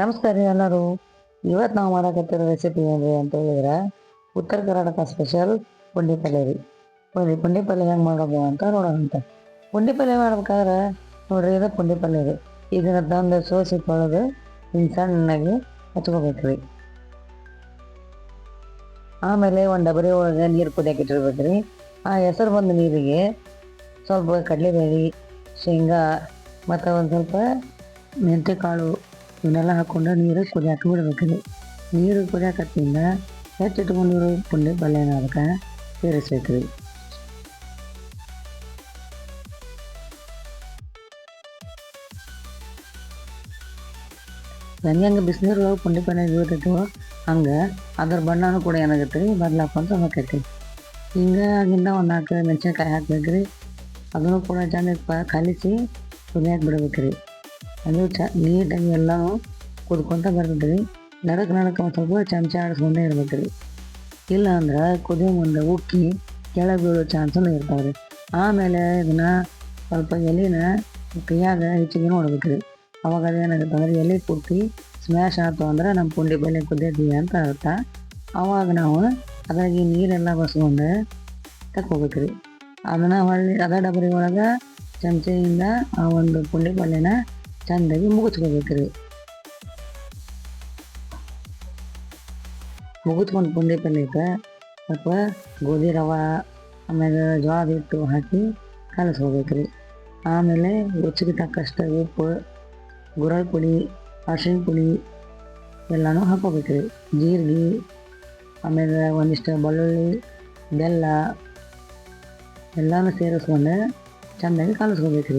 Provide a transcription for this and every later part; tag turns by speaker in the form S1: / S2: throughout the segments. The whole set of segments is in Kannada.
S1: ನಮಸ್ಕಾರ ಎಲ್ಲರೂ. ಇವತ್ತು ನಾವು ಮಾಡಕತ್ತಿರೋ ರೆಸಿಪಿ ಏನ್ರಿ ಅಂತ ಹೇಳಿದ್ರೆ ಉತ್ತರ ಕರ್ನಾಟಕ ಸ್ಪೆಷಲ್ ಪುಂಡಿ ಪಲ್ಯ ರೀ. ಪುಂಡಿ ಪುಂಡಿ ಪಲ್ಯ ಹೆಂಗೆ ಮಾಡೋದು ಅಂತ ನೋಡೋಣಂತ ಪುಂಡಿ ಪಲ್ಯ ಮಾಡ್ಬೇಕಾದ್ರೆ ನೋಡ್ರಿ, ಇದು ಪುಂಡಿ ಪಲ್ಯ ರೀ. ಇದನ್ನ ತಂದು ಸೋಸಿ ತೊಳೆದು ಹಿಂಗೆ ಸಣ್ಣಗೆ ಹಚ್ಕೋಬೇಕು ರೀ. ಆಮೇಲೆ ಒಂದು ಡಬರಿ ಒಳಗೆ ನೀರು ಕುದಿಯಕ್ಕೆ ಇಟ್ಟಿರ್ಬೇಕು ರೀ. ಆ ಹೆಸರು ಬಂದ ನೀರಿಗೆ ಸ್ವಲ್ಪ ಕಡಲೆಬೇಳೆ, ಶೇಂಗಾ, ಮತ್ತು ಒಂದು ಸ್ವಲ್ಪ ಮೆಂತ್ಯ ಕಾಳು ಇವನ್ನೆಲ್ಲ ಹಾಕ್ಕೊಂಡು ನೀರು ಕುದಿಯಾಕ ಬಿಡ್ಬೇಕ್ರಿ ನೀರು ಕುದಿಯಾಕತ್ತಿಂದ ಹೆಚ್ಚಿಟ್ಕೊಂಡಿರೋ ಪುಂಡಿ ಪಲ್ಯನ ಅದಕ್ಕೆ ಸೇರಿಸ್ಬೇಕ್ರಿ ಹೆಂಗೆ ಹೆಂಗೆ ಬಿಸಿನೀರು ಪುಂಡಿ ಪಲ್ಯ ಬೀಳ್ತೈತೋ ಹಂಗೆ ಅದ್ರ ಬಣ್ಣನೂ ಕೂಡ ಏನಾಗತ್ತೆ ರೀ ಬದಲಾಕೊಂತ ಹೋಗೈತಿ ಹಿಂಗೆ ಆಗಿಂದ ಒಂದು ನಾಲ್ಕು ಮೆಣಸಿನ್ಕಾಯಿ ಹಾಕ್ಬೇಕ್ರಿ ಅದನ್ನು ಕೂಡ ಚಂದ ಪ ಕಲಿಸಿ ಕುದಿಯಾಕ ಬಿಡ್ಬೇಕ್ರಿ ಅದು ಚ ನೀಟಾಗಿ ಎಲ್ಲನೂ ಕುದ್ಕೊತ ಬರ್ತೈತೆ ರೀ ನಡಕ್ ನಡಕ್ಕೆ ಒಂದು ಸ್ವಲ್ಪ ಚಮಚ ಆಡಿಸ್ಕೊಂಡೇ ಇರ್ಬೇಕು ರೀ ಇಲ್ಲ ಅಂದ್ರೆ ಕುದಿ ಮುಂದೆ ಉಕ್ಕಿ ಕೆಳಗೆ ಬೀಳೋ ಚಾನ್ಸನ್ನು ಇರ್ತಾವೆ ರೀ ಆಮೇಲೆ ಇದನ್ನ ಸ್ವಲ್ಪ ಎಲೆನ ಕೈಯಾಗ ಹೆಚ್ಚಿಗೆ ನೋಡ್ಬೇಕು ರೀ ಅವಾಗ ಅದೇನಾಗುತ್ತೆ ಅಂದ್ರೆ ಎಲೆ ಕುಟ್ಟಿ ಸ್ಮ್ಯಾಶ್ ಆಯ್ತು ಅಂದ್ರೆ ನಮ್ಮ ಪುಂಡಿ ಬೆಲೆ ಕುದ್ದೈತಿ ಅಂತ ಅರ್ಥ. ಅವಾಗ ನಾವು ಅದ್ರಾಗ ಈ ನೀರೆಲ್ಲ ಬಸ್ಕೊಂಡು ತಕ್ಕೋಬೇಕು ರೀ ಅದನ್ನು ಹೊಳ್ಳಿ, ಅದ ಡಬರಿ ಒಳಗೆ ಚಮಚೆಯಿಂದ ಆ ಒಂದು ಪುಂಡಿ ಪಲ್ಯನ ಚಂದಾಗಿ ಮುಗಿಸ್ಕೋಬೇಕು ರೀ ಮುಗಿಸ್ಕೊಂಡು ಪುಂಡಿ ಪಲ್ಯಕ್ಕೆ ಸ್ವಲ್ಪ ಗೋಧಿ ರವೆ ಆಮೇಲೆ ಜೋಳದ ಹಿಟ್ಟು ಹಾಕಿ ಕಲಸ್ಕೋಬೇಕ್ರಿ ಆಮೇಲೆ ರುಚಿಗೆ ತಕ್ಕಷ್ಟು ಉಪ್ಪು ಗುರಳ್ ಪುಡಿ ಅರ್ಶಿಣ ಪುಡಿ ಎಲ್ಲನೂ ಹಾಕೋಬೇಕು ರೀ ಜೀರಿಗೆ ಆಮೇಲೆ ಒಂದಿಷ್ಟು ಬೆಳ್ಳುಳ್ಳಿ ಬೆಲ್ಲ ಎಲ್ಲನೂ ಸೇರಿಸ್ಕೊಂಡು ಚೆಂದಾಗಿ ಕಲಸ್ಕೋಬೇಕು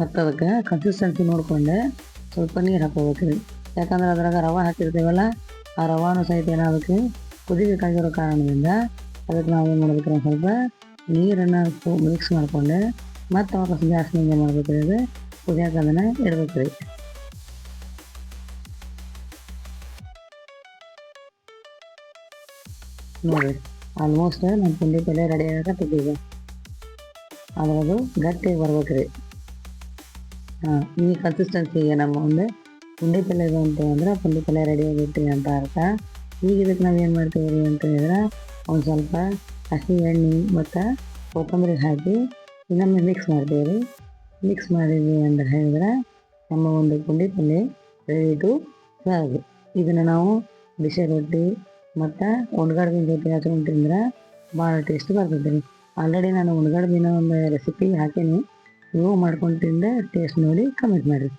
S1: ಮತ್ತು ಅದಕ್ಕೆ ಕನ್ಸಿಸ್ಟೆನ್ಸಿ ನೋಡ್ಕೊಂಡು ಸ್ವಲ್ಪ ನೀರು ಹಾಕೋಬೇಕು ರೀ. ಯಾಕಂದ್ರೆ ಅದ್ರಾಗ ರವೆ ಹಾಕಿರ್ತೀವಲ್ಲ, ಆ ರವಾನು ಸಹಿತ ಏನಾಗಬೇಕು ಕುದಿಬೇಕಾಗಿರೋ ಕಾರಣದಿಂದ ಅದಕ್ಕೆ ನಾವು ಏನು ಮಾಡ್ಬೇಕು ರೀ ಸ್ವಲ್ಪ ನೀರನ್ನು ಮಿಕ್ಸ್ ಮಾಡಿಕೊಂಡೆ, ಮತ್ತು ವಾಪಸ್ ಗ್ಯಾಸ್ನ ಏನು ಮಾಡ್ಬೇಕು ರೀ ಅದು? ಕುದಿಯೋಕೆ ಅದನ್ನು ಇಡ್ಬೇಕು ರೀ. ನೋಡಿ ಆಲ್ಮೋಸ್ಟ್ ನಮ್ಮ ಪುಂಡಿ ಪಲ್ಯ ರೆಡಿ ಆಗತ್ತಿದ್ದೀಗ ಅದ್ರದ್ದು ಗಟ್ಟಿ ಬರ್ಬೇಕು ರೀ. ಈ ಕನ್ಸಿಸ್ಟೆನ್ಸಿಗೆ ನಮ್ಮ ಒಂದು ಪುಂಡಿ ಪಲ್ಯ ಬಂತು ಅಂದ್ರೆ ಪುಂಡಿ ಪಲ್ಯ ರೆಡಿ ಅಂತ ಅರ್ಥ. ಈಗ ಇದಕ್ಕೆ ನಾವು ಏನು ಮಾಡ್ತೀವಿ ರೀ ಅಂತ ಹೇಳಿದ್ರೆ, ಒಂದು ಸ್ವಲ್ಪ ಹಸಿ ಎಣ್ಣೆ ಮತ್ತು ಕೊತ್ತಂಬರಿ ಹಾಕಿ ಇನ್ನೊಮ್ಮೆ ಮಿಕ್ಸ್ ಮಾಡ್ತೀವಿ ರೀ ಮಿಕ್ಸ್ ಮಾಡಿದ್ವಿ ಅಂತ ಹೇಳಿದ್ರೆ ನಮ್ಮ ಒಂದು ಪುಂಡಿ ಪಲ್ಯ ರೆಡಿ ಟು ಸರ್ವ್ ಇದನ್ನು ನಾವು ಬಿಸಿ ರೊಟ್ಟಿ ಮತ್ತು ಉಣ್ಗಡ್ಬಿನ ಜೊತೆ ಹಚ್ಕೊಂಡು ತಿಂದ್ರೆ ಭಾಳ ಟೇಸ್ಟ್ ಬರ್ತೈತೆ ರೀ ಆಲ್ರೆಡಿ ನಾನು ಉಣ್ಗಡ್ಬಿನ ಒಂದು ರೆಸಿಪಿ ಹಾಕೀನಿ. ನೀವು ಮಾಡ್ಕೊಂಡು ತಿಂದೆ ಟೇಸ್ಟ್ ನೋಡಿ ಕಮೆಂಟ್ ಮಾಡಿರಿ.